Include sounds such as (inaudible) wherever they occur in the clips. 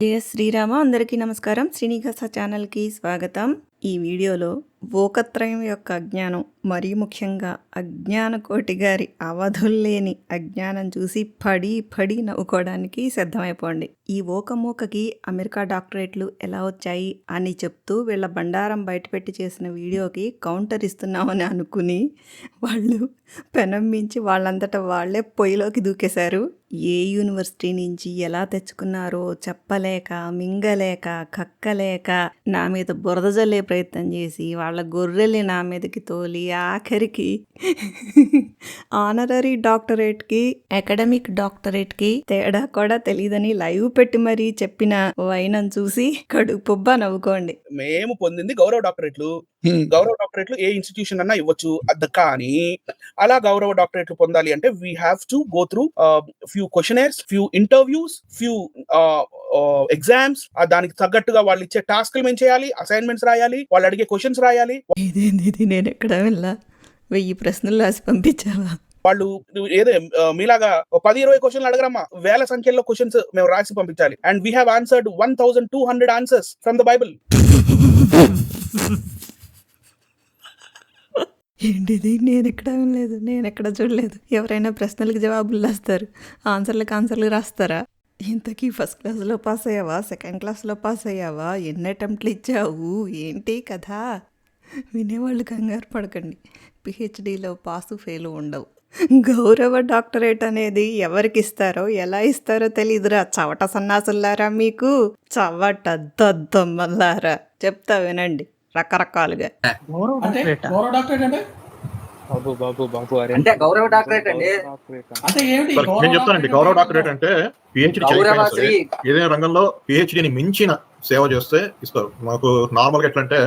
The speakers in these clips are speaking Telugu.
జయ శ్రీరామ అందరికీ నమస్కారం. శ్రీనివాస ఛానల్కి స్వాగతం. ఈ వీడియోలో ఓకత్రయం యొక్క అజ్ఞానం మరీ ముఖ్యంగా అజ్ఞాన కోటి గారి అవధుల్లేని అజ్ఞానం చూసి పడి పడి నవ్వుకోవడానికి సిద్ధమైపోండి. ఈ ఓకమూకకి అమెరికా డాక్టరేట్లు ఎలా వచ్చాయి అని చెప్తూ వీళ్ళ బండారం బయటపెట్టి చేసిన వీడియోకి కౌంటర్ ఇస్తున్నామని అనుకుని వాళ్ళు పెనం మించి వాళ్ళంతట వాళ్ళే పొయ్యిలోకి దూకేశారు. ఏ యూనివర్సిటీ నుంచి ఎలా తెచ్చుకున్నారో చెప్పలేక మింగలేక కక్కలేక నా మీద బురద జల్లే ప్రయత్నం చేసి వాళ్ళ వాళ్ళ గొర్రెల్ని నా మీదకి తోలి ఆఖరికి ఆనరరీ డాక్టరేట్కి అకాడమిక్ డాక్టరేట్కి తేడా కూడా తెలియదని లైవ్ పెట్టి మరీ చెప్పిన వైనం చూసి కడుపుబ్బ నవ్వుకోండి. మేము పొందింది గౌరవ డాక్టరేట్లు. గౌరవ డాక్టరేట్లు ఏ ఇన్స్టిట్యూషన్ అన్నా ఇవ్వచ్చు. అద్ద కానీ అలా గౌరవ డాక్టరేట్లు పొందాలి అంటే we have to go through few questionnaires few interviews few exams దానికి తగ్గట్టుగా వాళ్ళు ఇచ్చే టాస్క్లు మేము చేయాలి అసైన్మెంట్స్ రాయాలి వాళ్ళు అడిగే క్వశ్చన్స్ రాయాలి. ఇదేంది ఇది? నేను ఎక్కడ వెళ్ళా? వెయ్యి ప్రశ్నలు రాసి పంపించావా? వాళ్ళు ఏదో మీలాగా పది ఇరవై క్వశ్చన్లు అడగరమ్మా. వేల సంఖ్యలో క్వశ్చన్స్ మేము రాసి పంపించాలి. And we have answered one thousand two hundred answers from the Bible ఏంటిది? నేను ఎక్కడ వినలేదు. నేను ఎక్కడ చూడలేదు. ఎవరైనా ప్రశ్నలకు జవాబులు రాస్తారు. ఆన్సర్లకు ఆన్సర్లు రాస్తారా? ఇంతకీ ఫస్ట్ క్లాస్లో పాస్ అయ్యావా? సెకండ్ క్లాస్లో పాస్ అయ్యావా? ఎన్ని అటెంప్ట్లు ఇచ్చావు? ఏంటి కదా వినేవాళ్ళు కంగారు పడకండి. పిహెచ్డిలో పాసు ఫెయిల్ ఉండవు. గౌరవ డాక్టరేట్ అనేది ఎవరికి ఇస్తారో ఎలా ఇస్తారో తెలీదురా. చవట సన్నాసులారా మీకు? చవట దద్దమ్మల్లారా. చెప్తా వినండి. రకరకాలుగా. గౌరవ డాక్టరేట్? అంటే? బాబు బాబు బాబు అరే. అంటే గౌరవ డాక్టరేట్ అండి అంటే ఏమిటి? సార్, నేను చెప్తానండి గౌరవ డాక్టరేట్ అంటే పిహెచ్డి ఏదైనా రంగంలో పిహెచ్డిని మించిన సేవ చేస్తే ఇస్తారు. మాకు నార్మల్గా ఎట్లా అంటే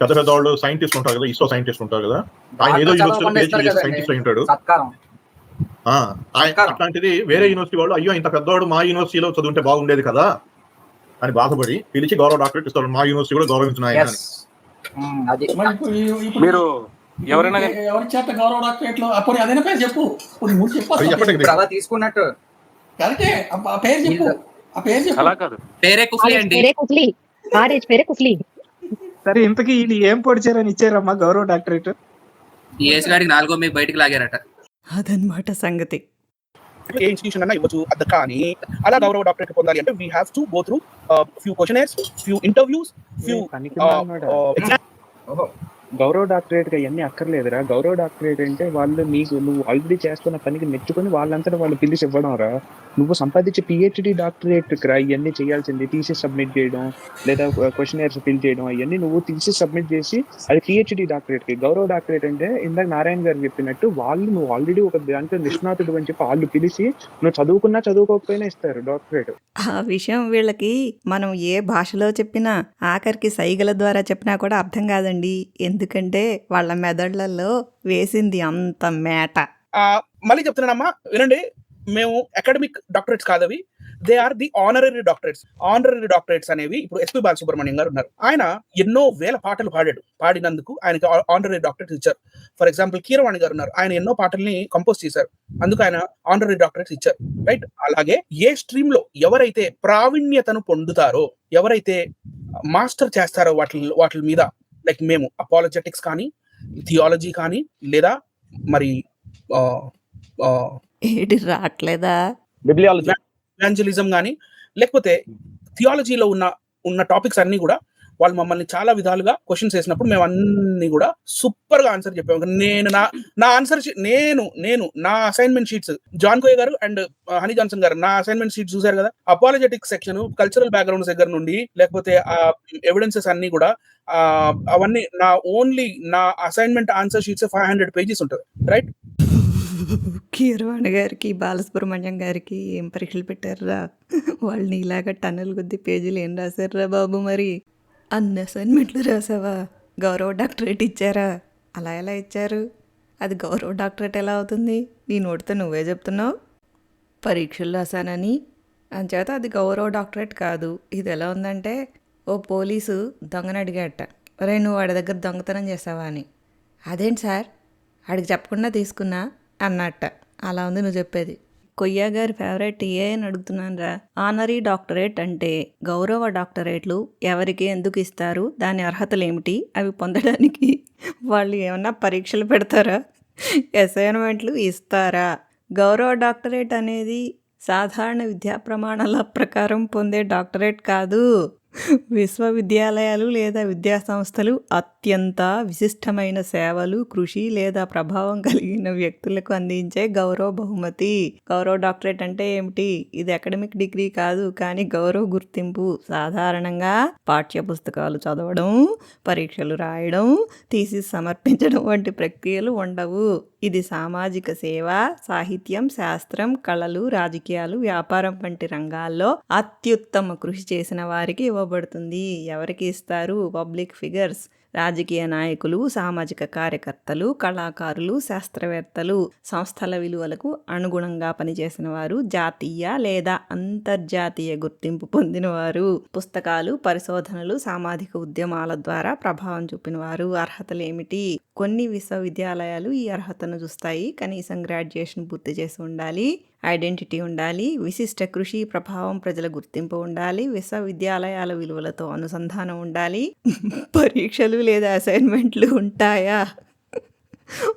పెద్ద పెద్ద వాళ్ళు సైంటిస్ట్ ఉంటారు కదా ఇస్రో సైంటిస్ట్ ఉంటారు కదా. ఆయన ఏదో కదండి. సైంటిస్ట్ అయి ఉంటాడు. అట్లాంటిది వేరే యూనివర్సిటీ వాళ్ళు అయ్యో ఇంత పెద్దవాడు మా యూనివర్సిటీలో చదువుంటే బాగుండేది కదా. అని బాధపడి పిలిచి గౌరవ డాక్టరేట్ ఇస్తారు మా యూనివర్సిటీ కూడా గౌరవించిన ఆయన అని. ఎస్ అది మరి ఎవరైనా ఎవరి చేత గౌరవ డాక్టరేట్లో అప్పుడు అదైనా పేరు చెప్పు. చెప్పు అది అలా తీసుకున్నట్టు. కరెక్టే. ఆ పేరు చెప్పు. ఆ పేరు చెప్పు. అలా కాదు. పేరే కుఫ్లీ అండి. పేరే కుఫ్లీ. పేరే కుఫ్లీ. సరే ఇంతకీ వీళ్ళు ఏం పొడిచారని ఇచ్చారమ్మా గౌరవ డాక్టరేట్? ఈ ఏసు గాడికి నాలుగో మీకు బయటికి లాగారట. అదనమాట సంగతి. ఏ ఇన్స్టిట్యూషన్ అన్నా ఇవ్వచ్చు అద్ద కానీ అలా గౌరవ డాక్టరేట్ పొందాలి అంటే we have to go through few questionnaires few interviews few గౌరవ డాక్టరేట్గా ఇవన్నీ అక్కర్లేదురా. గౌరవ డాక్టరేట్ అంటే వాళ్ళు నీకు నువ్వు ఆల్రెడీ చేస్తున్న పనికి మెచ్చుకొని వాళ్ళంతటా వాళ్ళు పిలిచి ఇవ్వడం రా నువ్వు సంపాదించే పిహెచ్డి డాక్టరేట్ రా ఇవన్నీ చేయాల్సింది టీసీ సబ్మిట్ చేయడం లేదా క్వశ్చనర్స్ ఫిల్ చేయడం అవన్నీ నువ్వు టీసీ సబ్మిట్ చేసి అది పిహెచ్డి డాక్టరేట్కి గౌరవ డాక్టరేట్ అంటే ఇందాక నారాయణ గారు చెప్పినట్టు వాళ్ళు నువ్వు ఆల్రెడీ ఒక దాంట్లో నిష్ణాతుడు అని చెప్పి వాళ్ళు పిలిచి నువ్వు చదువుకున్నా చదువుకోకపోయినా ఇస్తారు డాక్టరేట్. ఆ విషయం వీళ్ళకి మనం ఏ భాషలో చెప్పినా ఆఖరికి సైగల ద్వారా చెప్పినా కూడా అర్థం కాదండి. ఎందుకంటే వాళ్ళ మెదళ్ళలో వేసింది అంత మేట. మళ్ళీ చెప్తున్నానమ్మా వినండి మేము academic doctorates కాదవి they are the honorary doctorates honorary doctorates అనేవి ఇప్పుడు ఎస్పి బాలసుబ్రహ్మణ్యం గారు ఉన్నారు. ఆయన ఎన్నో వేల పాటలు పాడాడు. పాడినందుకు ఆయనకి ఆనరరీ డాక్టరేట్స్ ఇచ్చారు. ఫర్ ఎగ్జాంపుల్ కీరవాణి గారు ఉన్నారు. ఆయన ఎన్నో పాటల్ని కంపోజ్ చేశారు. అందుకు ఆయన ఆనరరీ డాక్టరేట్స్ ఇచ్చారు. రైట్ అలాగే ఏ స్ట్రీమ్లో ఎవరైతే ప్రావీణ్యతను పొందుతారో ఎవరైతే మాస్టర్ చేస్తారో వాటి వాటి మీద లైక్ మేము అపాలజెటిక్స్ కానీ థియాలజీ కానీ లేదా మరి ఆ, ఆ, ఏడి రావట్లేదా బిబ్లియాలజీ ఎవాంజలిజం కానీ లేకపోతే థియాలజీలో ఉన్న ఉన్న టాపిక్స్ అన్ని కూడా వాళ్ళు మమ్మల్ని చాలా విధాలుగా క్వశ్చన్స్ వేసినప్పుడు మేము అన్ని కూడా సూపర్గా ఆన్సర్ చెప్పాము. నేను నా నా ఆన్సర్ నేను నేను నా అసైన్మెంట్ షీట్స్ జాన్ కోయ్ గారు అండ్ హనీ జాన్సన్ గారు నా అసైన్మెంట్ షీట్స్ చూసారు కదా? అపాలజెటిక్ సెక్షన్ కల్చరల్ బ్యాక్గ్రౌండ్స్ దగ్గర నుండి లేకపోతే ఆ ఎవిడెన్సెస్ అన్ని కూడా అవన్నీ నా ఓన్లీ నా assignment answer sheets five hundred pages ఉంటుంది. రైట్ కీరవాణి గారికి బాలసుబ్రహ్మణ్యం గారికి ఏం పరీక్షలు పెట్టారురా? వాళ్ళని ఇలాగ టన్నుల కొద్ది పేజీలు ఏం రాశారురా బాబు మరి? అన్ని అసైన్మెంట్లు రాసావా? గౌరవ డాక్టరేట్ ఇచ్చారా? అలా ఎలా ఇచ్చారు? అది గౌరవ డాక్టరేట్ ఎలా అవుతుంది? నీ నోటితో నువ్వే చెప్తున్నావు. పరీక్షలు రాశానని. అంచేత అది గౌరవ డాక్టరేట్ కాదు. ఇది ఎలా ఉందంటే ఓ పోలీసు దొంగని అడిగాట. రే నువ్వు వాడి దగ్గర దొంగతనం చేసావా? అని. అదేంటి సార్? వాడికి చెప్పకుండా తీసుకున్నా? అన్నట్ట అలా ఉంది నువ్వు చెప్పేది. కొయ్య గారి ఫేవరెట్ ఏ అని అడుగుతున్నాను రా. ఆనరీ డాక్టరేట్ అంటే గౌరవ డాక్టరేట్లు ఎవరికి ఎందుకు ఇస్తారు? దాని అర్హతలు ఏమిటి? అవి పొందడానికి వాళ్ళు ఏమన్నా పరీక్షలు పెడతారా? అసైన్మెంట్లు ఇస్తారా? గౌరవ డాక్టరేట్ అనేది సాధారణ విద్యా ప్రమాణాల ప్రకారం పొందే డాక్టరేట్ కాదు. విశ్వవిద్యాలయాలు లేదా విద్యా సంస్థలు అత్యంత విశిష్టమైన సేవలు కృషి లేదా ప్రభావం కలిగిన వ్యక్తులకు అందించే గౌరవ బహుమతి. గౌరవ డాక్టరేట్ అంటే ఏమిటి? ఇది అకాడమిక్ డిగ్రీ కాదు కానీ గౌరవ గుర్తింపు. సాధారణంగా పాఠ్య పుస్తకాలు చదవడం పరీక్షలు రాయడం థీసిస్ సమర్పించడం వంటి ప్రక్రియలు ఉండవు. ఇది సామాజిక సేవ సాహిత్యం శాస్త్రం కళలు రాజకీయాలు వ్యాపారం వంటి రంగాల్లో అత్యుత్తమ కృషి చేసిన వారికి ఇవ్వబడుతుంది ఎవరికి ఇస్తారు? Public figures. రాజకీయ నాయకులు సామాజిక కార్యకర్తలు కళాకారులు శాస్త్రవేత్తలు సంస్థల విలువలకు అనుగుణంగా పనిచేసిన వారు జాతీయ లేదా అంతర్జాతీయ గుర్తింపు పొందినవారు పుస్తకాలు పరిశోధనలు సామాజిక ఉద్యమాల ద్వారా ప్రభావం చూపినవారు. అర్హతలు ఏమిటి? కొన్ని విశ్వవిద్యాలయాలు ఈ అర్హతను చూస్తాయి. కనీసం గ్రాడ్యుయేషన్ పూర్తి చేసి ఉండాలి. ఐడెంటిటీ ఉండాలి. విశిష్ట కృషి ప్రభావం ప్రజల గుర్తింపు ఉండాలి. విశ్వవిద్యాలయాల విలువలతో అనుసంధానం ఉండాలి. (laughs) పరీక్షలు లేదా అసైన్మెంట్లు ఉంటాయా?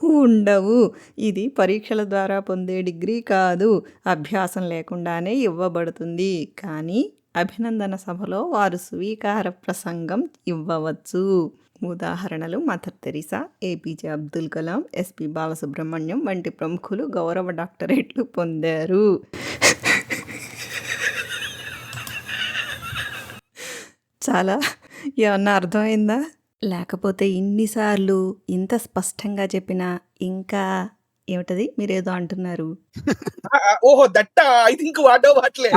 ఉండవు. ఇది పరీక్షల ద్వారా పొందే డిగ్రీ కాదు. అభ్యాసం లేకుండానే ఇవ్వబడుతుంది. కానీ అభినందన సభలో వారు స్వీకార ప్రసంగం ఇవ్వవచ్చు. ఉదాహరణలు Mother Teresa APJ Abdul Kalam SP Balasubrahmanyam వంటి ప్రముఖులు గౌరవ డాక్టరేట్లు పొందారు. చాలా ఏమన్నా అర్థమైందా? లేకపోతే ఇన్నిసార్లు ఇంత స్పష్టంగా చెప్పినా ఇంకా ఏమిటది? మీరేదో అంటున్నారు. ఓహో దట్ట? ఐ థింక్ వాటో వాట్లే.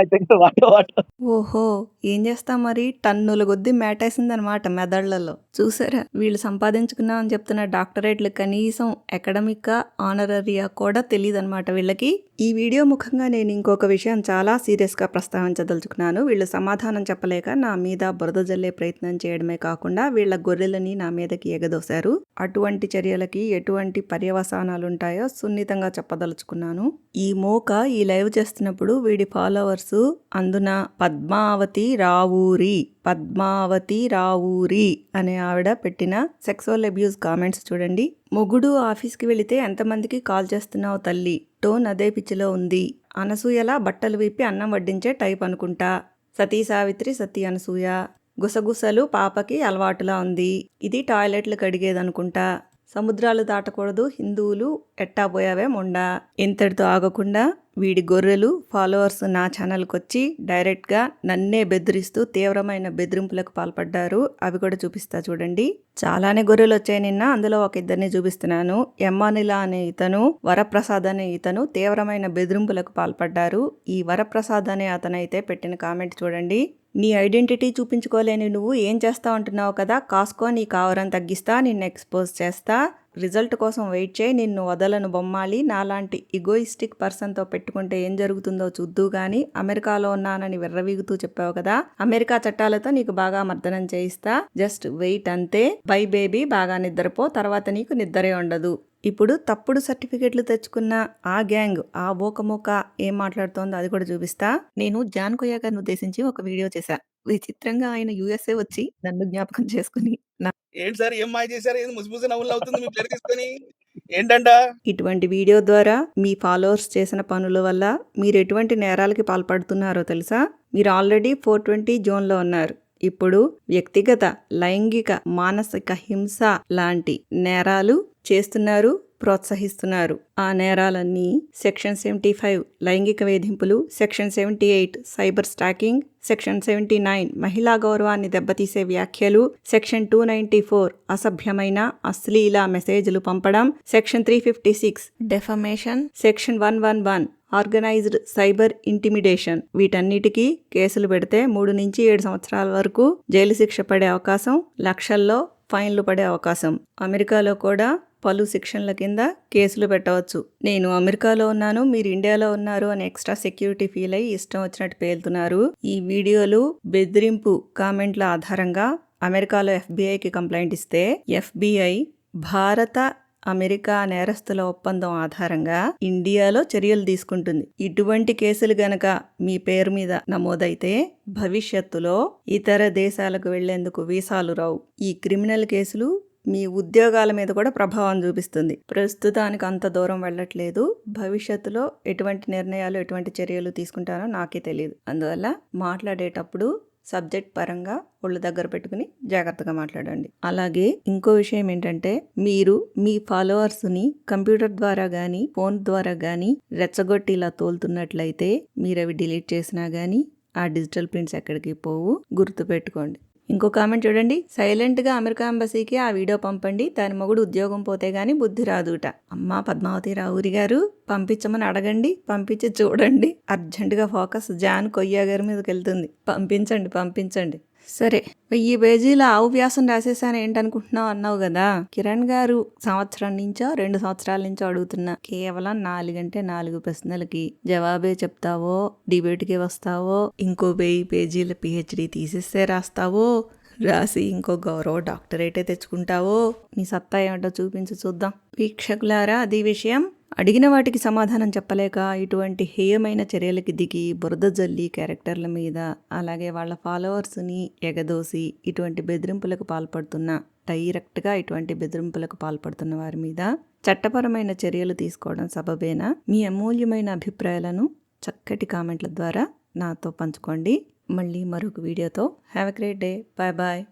I think what what. ఓహో ఏం చేస్తాం మరి? టన్నుల కొద్దీ మేటేసిందనమాట మెదళ్ళలో. చూసారా? వీళ్ళు సంపాదించుకున్నామని చెప్తున్న డాక్టరేట్లు కనీసం అకాడమిక్ ఆనరరియా కూడా తెలియదు అనమాట వీళ్ళకి. ఈ వీడియో ముఖంగా నేను ఇంకొక విషయం చాలా సీరియస్గా ప్రస్తావించదలుచుకున్నాను. వీళ్ళు సమాధానం చెప్పలేక నా మీద బురద జల్లే ప్రయత్నం చేయడమే కాకుండా వీళ్ళ గొర్రెలని నా మీదకి ఎగదోశారు. అటువంటి చర్యలకి ఎటువంటి పర్యవసానాలు ఉంటాయో సున్నితంగా చెప్పదలుచుకున్నాను. ఈ మోక ఈ లైవ్ చేస్తున్నప్పుడు వీడి ఫాలోవర్స్ అందున పద్మావతి రావూరి పద్మావతి రావూరి అనే ఆవిడ పెట్టిన సెక్సువల్ అబ్యూస్ కామెంట్స్ చూడండి. మొగుడు ఆఫీస్కి వెళితే ఎంతమందికి కాల్ చేస్తున్నావు తల్లి? టోన్ అదే పిచ్చిలో ఉంది. అనసూయలా బట్టలు విప్పి అన్నం వడ్డించే టైప్ అనుకుంటా. సతీ సావిత్రి సతీ అనసూయ. గుసగుసలు పాపకి అలవాటులా ఉంది. ఇది టాయిలెట్లు కడిగేదనుకుంటా. సముద్రాలు దాటకూడదు హిందువులు ఎట్టాపోయావే మొండా. ఇంతటితో ఆగకుండా వీడి గొర్రెలు ఫాలోవర్స్ నా ఛానల్కి వచ్చి డైరెక్ట్గా నన్నే బెదిరిస్తూ తీవ్రమైన బెదిరింపులకు పాల్పడ్డారు. అవి కూడా చూపిస్తా చూడండి. చాలానే గొర్రెలు వచ్చాయి నిన్న. అందులో ఒక ఇద్దరిని చూపిస్తున్నాను. ఎమ్మానిలా అనే ఇతను వరప్రసాద్ అనే ఇతను తీవ్రమైన బెదిరింపులకు పాల్పడ్డారు. ఈ వరప్రసాద్ అనే అతనైతే పెట్టిన కామెంట్ చూడండి. నీ ఐడెంటిటీ చూపించుకోలేని నువ్వు ఏం చేస్తా ఉంటున్నావు కదా కాసుకో నీ కావరం తగ్గిస్తా నిన్ను ఎక్స్పోజ్ చేస్తా. రిజల్ట్ కోసం వెయిట్ చేయి నిన్ను వదలను బొమ్మాలి. నాలాంటి ఇగోయిస్టిక్ పర్సన్తో పెట్టుకుంటే ఏం జరుగుతుందో చూద్దు గాని అమెరికాలో ఉన్నానని విర్రవీగుతూ చెప్పావు కదా అమెరికా చట్టాలతో నీకు బాగా మర్దనం చేయిస్తా. జస్ట్ వెయిట్ అంతే. బై బేబీ బాగా నిద్రపో తర్వాత నీకు నిద్రే ఉండదు. ఇప్పుడు తప్పుడు సర్టిఫికెట్లు తెచ్చుకున్న ఆ గ్యాంగ్ ఆ ఓకమోక ఏం మాట్లాడుతోందో అది కూడా చూపిస్తా. నేను జాన్ కొయ్య గారిని ఉద్దేశించి ఒక వీడియో చేశా. విచిత్రంగా ఆయన యుఎస్ఏ వచ్చి నన్ను జ్ఞాపకం చేసుకుని ఏంటి సార్? ఏం మాయ చేశారు? ఏం ముసిముసి నవ్వులు అవుతుంది మీ పేరు తీసుకొని? ఏంటంట? ఇటువంటి వీడియో ద్వారా మీ ఫాలోవర్స్ చేసిన పనుల వల్ల మీరు ఎటువంటి నేరాలకి పాల్పడుతున్నారో తెలుసా? మీరు ఆల్రెడీ ఫోర్ ట్వంటీ జోన్లో ఉన్నారు. ఇప్పుడు వ్యక్తిగత లైంగిక మానసిక హింస లాంటి నేరాలు చేస్తున్నారు ప్రోత్సహిస్తున్నారు. ఆ నేరాలన్నీ సెక్షన్ సెవెంటీ ఫైవ్ లైంగిక వేధింపులు section seventy eight cyber stalking section seventy nine మహిళా గౌరవాన్ని దెబ్బతీసే వ్యాఖ్యలు సెక్షన్ టూ నైంటీ ఫోర్ అసభ్యమైన అశ్లీల మెసేజ్లు పంపడం section three fifty six defamation section one one one organised cyber intimidation. వీటన్నిటికీ కేసులు పెడితే మూడు నుంచి ఏడు సంవత్సరాల వరకు జైలు శిక్ష పడే అవకాశం లక్షల్లో ఫైన్లు పడే అవకాశం. అమెరికాలో కూడా పలు శిక్షణల కింద కేసులు పెట్టవచ్చు. నేను అమెరికాలో ఉన్నాను మీరు ఇండియాలో ఉన్నారు అని ఎక్స్ట్రా సెక్యూరిటీ ఫీల్ అయ్యి ఇష్టం వచ్చినట్టు పేలుతున్నారు. ఈ వీడియోలు బెదిరింపు కామెంట్ల ఆధారంగా అమెరికాలో ఎఫ్బీఐకి కంప్లైంట్ ఇస్తే ఎఫ్బిఐ భారత అమెరికా నేరస్తుల ఒప్పందం ఆధారంగా ఇండియాలో చర్యలు తీసుకుంటుంది. ఇటువంటి కేసులు గనక మీ పేరు మీద నమోదైతే భవిష్యత్తులో ఇతర దేశాలకు వెళ్ళేందుకు వీసాలు రావు. ఈ క్రిమినల్ కేసులు మీ ఉద్యోగాల మీద కూడా ప్రభావం చూపిస్తుంది. ప్రస్తుతానికి అంత దూరం వెళ్ళట్లేదు. భవిష్యత్తులో ఎటువంటి నిర్ణయాలు ఎటువంటి చర్యలు తీసుకుంటానో నాకే తెలియదు. అందువల్ల మాట్లాడేటప్పుడు సబ్జెక్ట్ పరంగా ఒళ్ళు దగ్గర పెట్టుకుని జాగ్రత్తగా మాట్లాడండి. అలాగే ఇంకో విషయం ఏంటంటే మీరు మీ ఫాలోవర్స్ని కంప్యూటర్ ద్వారా కానీ ఫోన్ ద్వారా కానీ రెచ్చగొట్టి ఇలా తోలుతున్నట్లయితే మీరు అవి డిలీట్ చేసినా కానీ ఆ డిజిటల్ ప్రింట్స్ ఎక్కడికి పోవు. గుర్తుపెట్టుకోండి. ఇంకో కామెంట్ చూడండి. సైలెంట్గా అమెరికా ఎంబసీకి ఆ వీడియో పంపండి. దాని మొగుడు ఉద్యోగం పోతే కానీ బుద్ధి రాదుట. అమ్మ పద్మావతి రావురి గారు పంపించమని అడగండి. పంపించి చూడండి. అర్జెంటుగా ఫోకస్ జాన్ కొయ్య గారి మీదకి వెళ్తుంది పంపించండి పంపించండి. సరే. వెయ్యి పేజీల ఆవు వ్యాసం రాసేసాను ఏంటనుకుంటున్నావు అన్నావు కదా. కిరణ్ గారు సంవత్సరం నుంచో రెండు సంవత్సరాల నుంచో అడుగుతున్నా కేవలం నాలుగంటే నాలుగు ప్రశ్నలకి జవాబే చెప్తావో డిబేట్కి వస్తావో ఇంకో వెయ్యి పేజీల పిహెచ్డి తీసేస్తే రాస్తావో రాసి ఇంకో గౌరవ డాక్టరేటే తెచ్చుకుంటావో నీ సత్తా ఏమిటో చూపించి చూద్దాం. వీక్షకులారా అది విషయం అడిగిన వాటికి సమాధానం చెప్పలేక ఇటువంటి హేయమైన చర్యలకి దిగి బురద జల్లి క్యారెక్టర్ల మీద అలాగే వాళ్ళ ఫాలోవర్స్ని ఎగదోసి ఇటువంటి బెదిరింపులకు పాల్పడుతున్న డైరెక్ట్గా ఇటువంటి బెదిరింపులకు పాల్పడుతున్న వారి మీద చట్టపరమైన చర్యలు తీసుకోవడం సబబేనా? మీ అమూల్యమైన అభిప్రాయాలను చక్కటి కామెంట్ల ద్వారా నాతో పంచుకోండి. మళ్ళీ మరొక వీడియోతో. Have a great day bye bye